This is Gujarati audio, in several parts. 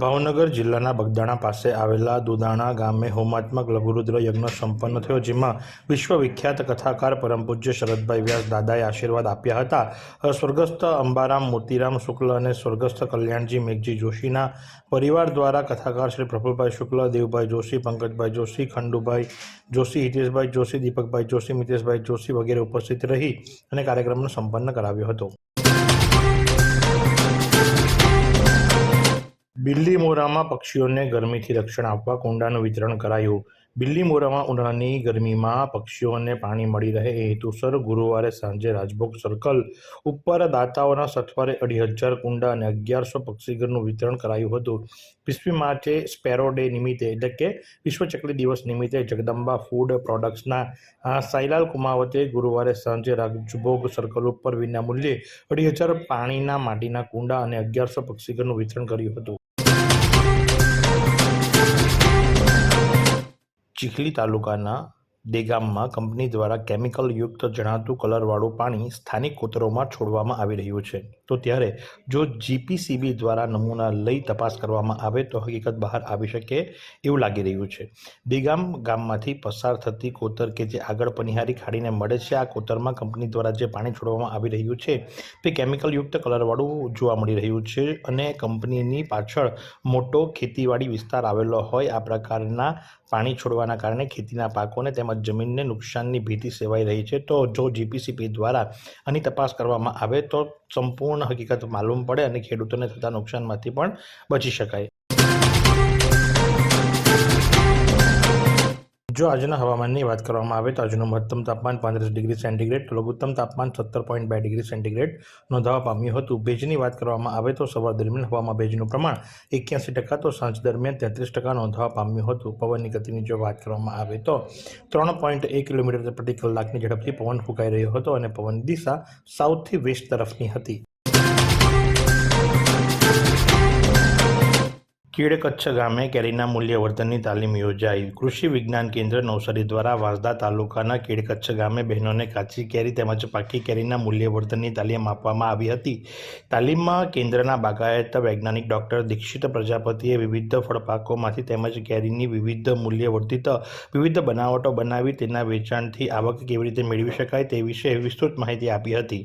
ભાવનગર જિલ્લાના બગદાણા પાસે આવેલા દુદાણા ગામે હોમાત્મક લઘુરુદ્ર યજ્ઞ સંપન્ન થયો, જેમાં વિશ્વવિખ્યાત કથાકાર પરમ પૂજ્ય શરદભાઈ વ્યાસ દાદાએ આશીર્વાદ આપ્યા હતા. સ્વર્ગસ્થ અંબારામ, મોતીરામ શુક્લ અને સ્વર્ગસ્થ કલ્યાણજી મેઘજી જોશીના પરિવાર દ્વારા કથાકાર શ્રી પ્રફુલભાઈ શુક્લ, દેવભાઈ જોશી, પંકજભાઈ જોશી, ખંડુભાઈ જોશી, હિતેશભાઈ જોશી, દીપકભાઈ જોશી, મિતેશભાઈ જોશી વગેરે ઉપસ્થિત રહી અને કાર્યક્રમનો સંપન્ન કરાવ્યો હતો. બિલ્લી મોરામાં પક્ષીઓને ગરમીથી રક્ષણ આપવા કુંડાનું વિતરણ કરાયું. બિલ્લીમોરામાં ઉનાળાની ગરમીમાં પક્ષીઓને પાણી મળી રહે એ હેતુસર ગુરુવારે સાંજે રાજભોગ સર્કલ ઉપર દાતાઓના સથવારે અઢી હજાર કુંડા અને અગિયારસો પક્ષીઘરનું વિતરણ કરાયું હતું. વીસમી માર્ચે સ્પેરો ડે નિમિત્તે એટલે કે વિશ્વ ચકલી દિવસ નિમિત્તે જગદંબા ફૂડ પ્રોડક્ટ્સના સાઈલાલ કુમાવતે ગુરુવારે સાંજે રાજભોગ સર્કલ ઉપર વિનામૂલ્યે અઢી હજાર પાણીના માટીના કુંડા અને અગિયારસો પક્ષીઘરનું વિતરણ કર્યું હતું. ચીખલી તાલુકાના દેગામમાં કંપની દ્વારા કેમિકલ યુક્ત જણાતું કલરવાળું પાણી સ્થાનિક કોતરોમાં છોડવામાં આવી રહ્યું છે. તો ત્યારે જો જીપીસીબી દ્વારા નમૂના લઈ તપાસ કરવામાં આવે તો હકીકત બહાર આવી શકે એવું લાગી રહ્યું છે. દેગામ ગામમાંથી પસાર થતી કોતર કે જે આગળ પનિહારી ખાડીને મળે છે, આ કોતરમાં કંપની દ્વારા જે પાણી છોડવામાં આવી રહ્યું છે તે કેમિકલ યુક્ત કલરવાળું જોવા મળી રહ્યું છે અને કંપનીની પાછળ મોટો ખેતીવાડી વિસ્તાર આવેલો હોય, આ પ્રકારના પાણી છોડવાના કારણે ખેતીના પાકોને તેમજ જમીનને નુકસાનની ભીતિ સેવાઈ રહી છે, તો જો જીપીસીપી દ્વારા આની તપાસ કરવામાં આવે તો સંપૂર્ણ હકીકત માલુમ પડે અને ખેડૂતોને થતા નુકસાનમાંથી પણ બચી શકાય. જો આજના હવામાનની વાત કરવામાં આવે તો આજનું મહત્તમ તાપમાન પાંત્રીસ ડિગ્રી સેન્ટીગ્રેડ લઘુત્તમ તાપમાન સત્તર પોઈન્ટ બે ડિગ્રી સેન્ટીગ્રેડ નોંધવા પામ્યું હતું. ભેજની વાત કરવામાં આવે તો સવાર દરમિયાન હવામાં ભેજનું પ્રમાણ એક્યાસી ટકા, તો સાંજ દરમિયાન તેત્રીસ ટકા નોંધવા પામ્યું હતું. પવનની ગતિની જો વાત કરવામાં આવે તો ત્રણ પોઈન્ટ એક કિલોમીટર પ્રતિ કલાકની ઝડપથી પવન ફૂંકાઈ રહ્યો હતો અને પવનની દિશા સાઉથથી વેસ્ટ તરફની હતી. કીડ કચ્છ ગામે કેરીના મૂલ્યવર્ધનની તાલીમ યોજાઈ. કૃષિ વિજ્ઞાન કેન્દ્ર નવસારી દ્વારા વાંસદા તાલુકાના કીડ કચ્છ ગામે બહેનોને કાચી કેરી તેમજ પાકી કેરીના મૂલ્યવર્ધનની તાલીમ આપવામાં આવી હતી. તાલીમમાં કેન્દ્રના બાગાયત વૈજ્ઞાનિક ડૉક્ટર દીક્ષિત પ્રજાપતિએ વિવિધ ફળપાકોમાંથી તેમજ કેરીની વિવિધ મૂલ્યવર્ધિત, વિવિધ બનાવટો બનાવી તેના વેચાણથી આવક કેવી રીતે મેળવી શકાય તે વિશે વિસ્તૃત માહિતી આપી હતી.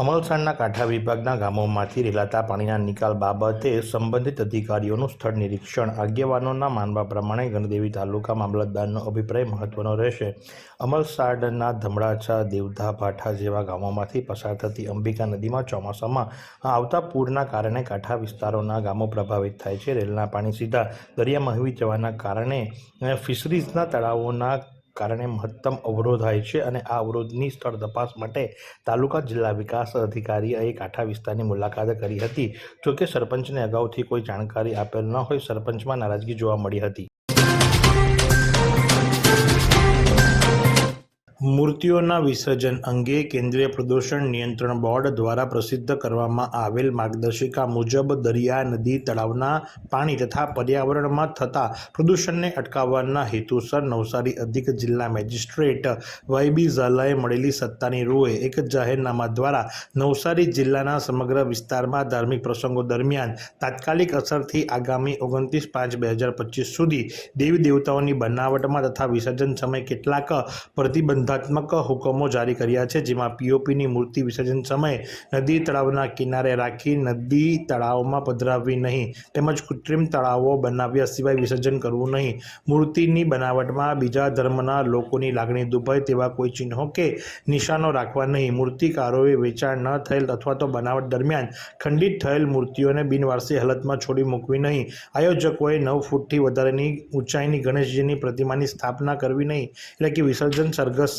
અમલસાડના કાંઠા વિભાગના ગામોમાંથી રેલાતા પાણીના નિકાલ બાબતે સંબંધિત અધિકારીઓનું સ્થળ નિરીક્ષણ. આગેવાનોના માનવા પ્રમાણે ગણદેવી તાલુકા મામલતદારનો અભિપ્રાય મહત્વનો રહેશે. અમલસાડના ધમડાચા દેવધા ભાઠા જેવા ગામોમાંથી પસાર થતી અંબિકા નદીમાં ચોમાસામાં આવતા પૂરના કારણે કાંઠા વિસ્તારોના ગામો પ્રભાવિત થાય છે. રેલના પાણી સીધા દરિયામાં વહી જવાના કારણે ફિશરીઝના તળાવોના કારણે મહત્તમ અવરોધ થાય છે અને આ અવરોધની સ્થળ તપાસ માટે તાલુકા જિલ્લા વિકાસ અધિકારીએ કાંઠા વિસ્તારની મુલાકાત કરી હતી. જોકે સરપંચને અગાઉથી કોઈ જાણકારી આપેલ ન હોય, સરપંચમાં નારાજગી જોવા મળી હતી. મૂર્તિઓના વિસર્જન અંગે કેન્દ્રીય પ્રદૂષણ નિયંત્રણ બોર્ડ દ્વારા પ્રસિદ્ધ કરવામાં આવેલ માર્ગદર્શિકા મુજબ દરિયા, નદી, તળાવના પાણી તથા પર્યાવરણમાં થતા પ્રદૂષણને અટકાવવાના હેતુસર નવસારી અધિક જિલ્લા મેજિસ્ટ્રેટ વાયબી ઝાલાએ મળેલી સત્તાની રૂએ એક જાહેરનામા દ્વારા નવસારી જિલ્લાના સમગ્ર વિસ્તારમાં ધાર્મિક પ્રસંગો દરમિયાન તાત્કાલિક અસરથી આગામી ઓગણત્રીસ પાંચ બે હજાર પચીસ સુધી દેવી દેવતાઓની બનાવટમાં તથા વિસર્જન સમયે કેટલાક પ્રતિબંધો પ્રતિબંધાત્મક હુકમો જારી કર્યા છે, જેમાં પીઓપીની મૂર્તિ વિસર્જન સમયે નદી તળાવના કિનારે રાખી નદી તળાવમાં પધરાવવી નહીં, તેમજ કૃત્રિમ તળાવો બનાવ્યા સિવાય વિસર્જન કરવું નહીં. મૂર્તિની બનાવટમાં બીજા ધર્મના લોકોની લાગણી દુભાય તેવા કોઈ ચિહ્નો કે નિશાનો રાખવા નહીં. મૂર્તિકારોએ વેચાણ ન થયેલ અથવા તો બનાવટ દરમિયાન ખંડિત થયેલ મૂર્તિઓને બિનવારસી હાલતમાં છોડી મૂકવી નહીં. આયોજકોએ નવ ફૂટથી વધારેની ઊંચાઈની ગણેશજીની પ્રતિમાની સ્થાપના કરવી નહીં, એટલે કે વિસર્જન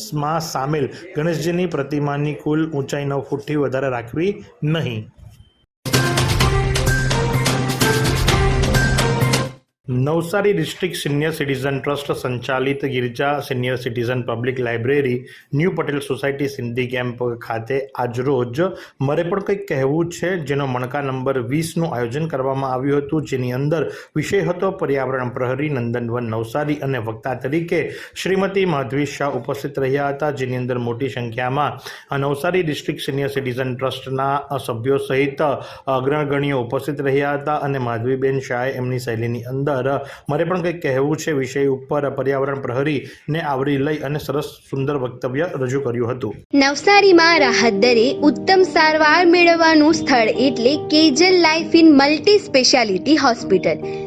સરઘસમાં સામેલ ગણેશજીની પ્રતિમાની કુલ ઊંચાઈ નવ ફૂટથી વધારે રાખવી નહીં. Navsari district senior citizen trust સંચાલિત Girja senior citizen public library new Patel society Sindhi camp ખાતે આજરોજ મારે પણ કંઈક કહેવું છે, જેનો મણકા નંબર વીસનું આયોજન કરવામાં આવ્યું હતું, જેની અંદર વિષય હતો પર્યાવરણ પ્રહરી નંદનવન નવસારી અને વક્તા તરીકે શ્રીમતી માધવી શાહ ઉપસ્થિત રહ્યા હતા, જેની અંદર મોટી સંખ્યામાં નવસારી ડિસ્ટ્રિક્ટ સિનિયર સિટીઝન ટ્રસ્ટના સભ્યો સહિત અગ્રગણીઓ ઉપસ્થિત રહ્યા હતા અને માધવીબેન શાહે એમની શૈલીની અંદર મારે પણ કંઈક કહેવું છે વિષય ઉપર. પર્યાવરણ પ્રહરીને આવરી લઈ અને સરસ સુંદર વક્તવ્ય રજૂ કર્યું હતું. નવસારીમાં રાહત દરે ઉત્તમ સારવાર મેળવવાનું સ્થળ એટલે Kejal life in multi speciality hospital.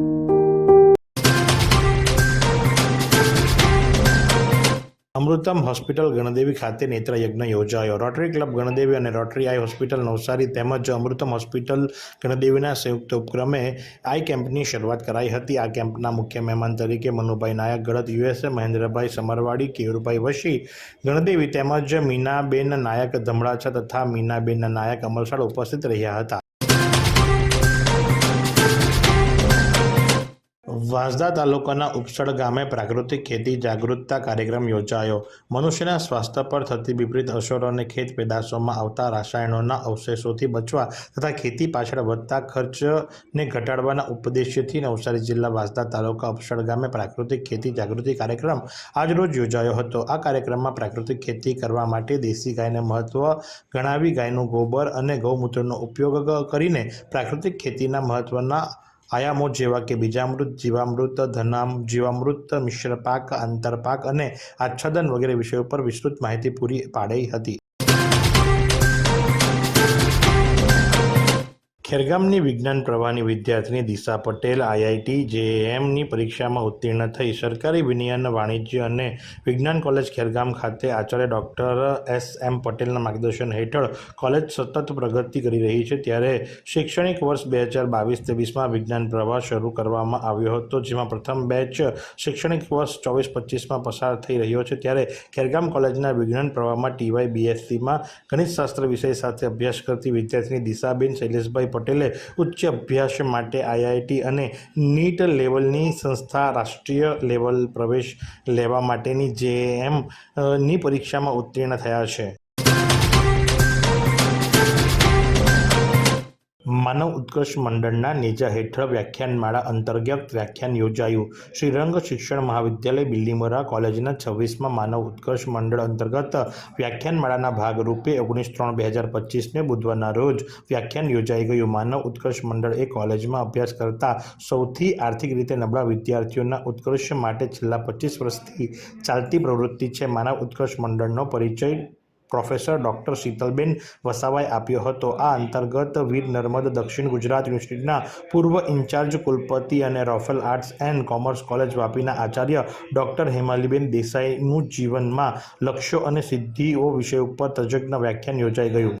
Amrutam hospital Gandevi ખાતે નેત્રયજ્ઞ યોજાયો. રોટરી ક્લબ ગણદેવી અને રોટરી આઈ હોસ્પિટલ નવસારી તેમજ અમૃતમ હોસ્પિટલ ગણદેવીના સંયુક્ત ઉપક્રમે આઈ કેમ્પની શરૂઆત કરાઈ હતી. આ કેમ્પના મુખ્ય મહેમાન તરીકે મનુભાઈ નાયક ગળત યુએસએ મહેન્દ્રભાઈ સમરવાડી કેયુરભાઈ વશી, ગણદેવી તેમજ મીનાબેન નાયક ધમડાછા તથા મીનાબેન નાયક અમલસાડ ઉપસ્થિત રહ્યા હતા. વાંસદા તાલુકાના ઉપસળ ગામે પ્રાકૃતિક ખેતી જાગૃતતા કાર્યક્રમ યોજાયો. મનુષ્યના સ્વાસ્થ્ય પર થતી વિપરીત અસરો અને ખેત પેદાશોમાં આવતા રાસાયણોના અવશેષોથી બચવા તથા ખેતી પાછળ વધતા ખર્ચને ઘટાડવાના ઉપદેશથી નવસારી જિલ્લા વાંસદા તાલુકા ઉપસળ ગામે પ્રાકૃતિક ખેતી જાગૃતિ કાર્યક્રમ આજરોજ યોજાયો હતો. આ કાર્યક્રમમાં પ્રાકૃતિક ખેતી કરવા માટે દેશી ગાયને મહત્વ ગણાવી ગાયનું ગોબર અને ગૌમૂત્રનો ઉપયોગ કરીને પ્રાકૃતિક ખેતીના મહત્વના આયામો જેવા કે બીજામૃત, જીવામૃત, ધનામ, જીવામૃત, મિશ્ર પાક, આંતરપાક અને આચ્છાદન વગેરે વિષયો પર વિસ્તૃત માહિતી પૂરી પાડી હતી. ખેરગામની વિજ્ઞાન પ્રવાહની વિદ્યાર્થીની દિશા પટેલ, આઈઆઈટી જેએમની પરીક્ષામાં ઉત્તીર્ણ થઈ સરકારી વિનયન વાણિજ્ય અને વિજ્ઞાન કોલેજ ખેરગામ ખાતે આચાર્ય ડૉક્ટર એસ એમ પટેલના માર્ગદર્શન હેઠળ કોલેજ સતત પ્રગતિ કરી રહી છે. ત્યારે શૈક્ષણિક વર્ષ બે હજાર બાવીસ ત્રેવીસમાં વિજ્ઞાન પ્રવાહ શરૂ કરવામાં આવ્યો હતો, જેમાં પ્રથમ બેચ શૈક્ષણિક વર્ષ ચોવીસ પચીસમાં પસાર થઈ રહ્યો છે. ત્યારે ખેરગામ કોલેજના વિજ્ઞાન પ્રવાહમાં ટીવાય બીએસસીમાં ગણિતશાસ્ત્ર વિષય સાથે અભ્યાસ કરતી વિદ્યાર્થીની દિશાબેન શૈલેષભાઈ પટેલે ઉચ્ચ અભ્યાસ માટે આઈઆઈટી અને નીટ લેવલની સંસ્થા રાષ્ટ્રીય લેવલ પ્રવેશ લેવા માટેની જેએમની પરીક્ષામાં ઉત્તીર્ણ થયા છે. માનવ ઉત્કર્ષ મંડળના નેજા હેઠળ વ્યાખ્યાનમાળા અંતર્ગત વ્યાખ્યાન યોજાયું. શ્રીરંગ શિક્ષણ મહાવિદ્યાલય બિલ્લીમોરા કોલેજના છવ્વીસમાં માનવ ઉત્કર્ષ મંડળ અંતર્ગત વ્યાખ્યાનમાળાના ભાગરૂપે ઓગણીસ ત્રણ બે હજાર પચીસને બુધવારના રોજ વ્યાખ્યાન યોજાઈ ગયું. માનવ ઉત્કર્ષ મંડળ એ કોલેજમાં અભ્યાસ કરતા સૌથી આર્થિક રીતે નબળા વિદ્યાર્થીઓના ઉત્કર્ષ માટે છેલ્લા પચીસ વર્ષથી ચાલતી પ્રવૃત્તિ છે. માનવ ઉત્કર્ષ મંડળનો પરિચય પ્રોફેસર ડૉક્ટર શીતલબેન વસાવાએ આપ્યો હતો. આ અંતર્ગત વીર નર્મદ દક્ષિણ ગુજરાત યુનિવર્સિટીના પૂર્વ ઇન્ચાર્જ કુલપતિ અને Rofel arts and commerce college વાપીના આચાર્ય ડૉક્ટર હેમાલીબેન દેસાઈનું જીવનમાં લક્ષ્યો અને સિદ્ધિઓ વિષય ઉપર તજજ્ઞ વ્યાખ્યાન યોજાઈ ગયું.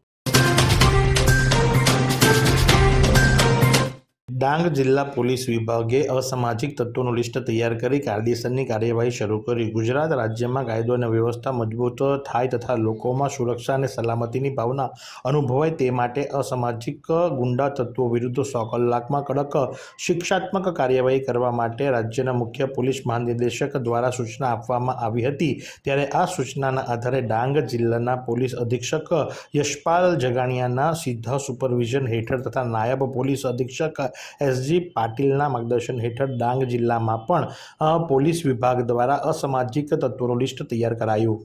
ડાંગ જિલ્લા પોલીસ વિભાગે અસામાજિક તત્વોનું લિસ્ટ તૈયાર કરી કાયદેસરની કાર્યવાહી શરૂ કરી. ગુજરાત રાજ્યમાં કાયદો અને વ્યવસ્થા મજબૂત થાય તથા લોકોમાં સુરક્ષા અને સલામતીની ભાવના અનુભવાય તે માટે અસામાજિક ગુંડા તત્વો વિરુદ્ધ સો કલાકમાં કડક શિક્ષાત્મક કાર્યવાહી કરવા માટે રાજ્યના મુખ્ય પોલીસ મહાનિર્દેશક દ્વારા સૂચના આપવામાં આવી હતી. ત્યારે આ સૂચનાના આધારે ડાંગ જિલ્લાના પોલીસ અધિક્ષક યશપાલ જગાણિયાના સીધા સુપરવિઝન હેઠળ તથા નાયબ પોલીસ અધિક્ષક એસજી પાટીલના માર્ગદર્શન હેઠળ ડાંગ જિલ્લામાં પણ પોલીસ વિભાગ દ્વારા અસામાજિક તત્વોનું લિસ્ટ તૈયાર કરાયું.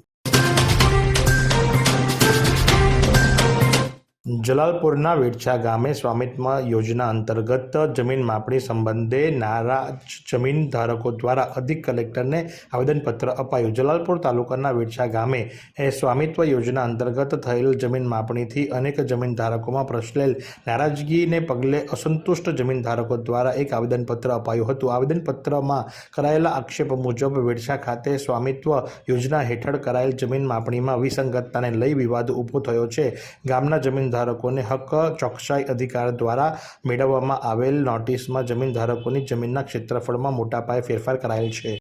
જલાલપુરના વેડછા ગામે સ્વામિત્વ યોજના અંતર્ગત જમીન માપણી સંબંધે નારાજ જમીન ધારકો દ્વારા અધિક કલેક્ટરને આવેદનપત્ર અપાયું. જલાલપુર તાલુકાના વેડછા ગામે એ સ્વામિત્વ યોજના અંતર્ગત થયેલ જમીન માપણીથી અનેક જમીન ધારકોમાં પ્રસરેલ નારાજગીને પગલે અસંતુષ્ટ જમીન ધારકો દ્વારા એક આવેદનપત્ર અપાયું હતું. આવેદનપત્રમાં કરાયેલા આક્ષેપ મુજબ વેડછા ખાતે સ્વામિત્વ યોજના હેઠળ કરાયેલ જમીન માપણીમાં વિસંગતતાને લઈ વિવાદ ઊભો થયો છે. ગામના જમીન ધારકોને હક ચોકસાઈ અધિકાર દ્વારા મેળવવામાં આવેલ નોટિસમાં જમીન ધારકોની જમીનના ક્ષેત્રફળમાં મોટા પાયે ફેરફાર કરાયેલ છે.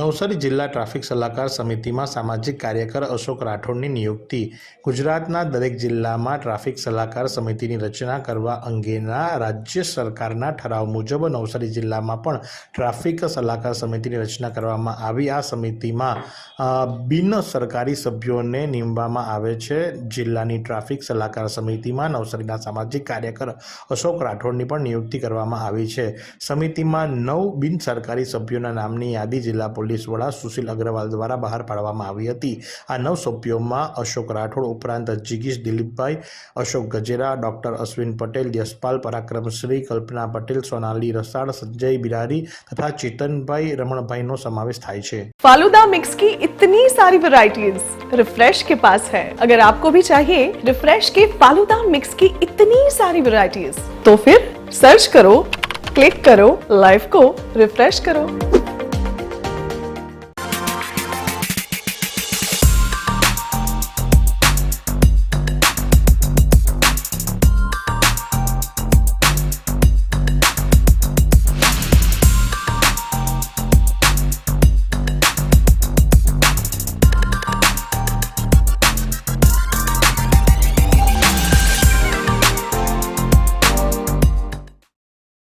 નવસારી જિલ્લા ટ્રાફિક સલાહકાર સમિતિમાં સામાજિક કાર્યકર અશોક રાઠોડની નિયુક્તિ. ગુજરાતના દરેક જિલ્લામાં ટ્રાફિક સલાહકાર સમિતિની રચના કરવા અંગેના રાજ્ય સરકારના ઠરાવ મુજબ નવસારી જિલ્લામાં પણ ટ્રાફિક સલાહકાર સમિતિની રચના કરવામાં આવી. આ સમિતિમાં બિન સરકારી સભ્યોને નીમવામાં આવે છે. જિલ્લાની ટ્રાફિક સલાહકાર સમિતિમાં નવસારીના સામાજિક કાર્યકર અશોક રાઠોડની પણ નિયુક્તિ કરવામાં આવી છે. સમિતિમાં નવ બિન સરકારી સભ્યોના નામની યાદી જિલ્લા પોલીસ વડા સુશીલ અગ્રવાલ દ્વારા બહાર પાડવામાં આવી હતી આ નવ સભ્યોમાં અશોક રાઠોડ ઉપરાંત જિગીશ દિલીપભાઈ અશોક ગજેરા ડોક્ટર અશ્વિન પટેલ યશપાલ પરાક્રમશ્રી કલ્પના પટેલ સોનાલી રસાળ સંજય બિરારી તથા ચેતનભાઈ રમણભાઈનો સમાવેશ થાય છે फालूदा मिक्स की इतनी सारी वैरायटीज रिफ्रेश के पास है अगर आपको भी चाहिए रिफ्रेश के फालूदा मिक्स की इतनी सारी वैरायटीज तो फिर सर्च करो क्लिक करो लाइफ को रिफ्रेश करो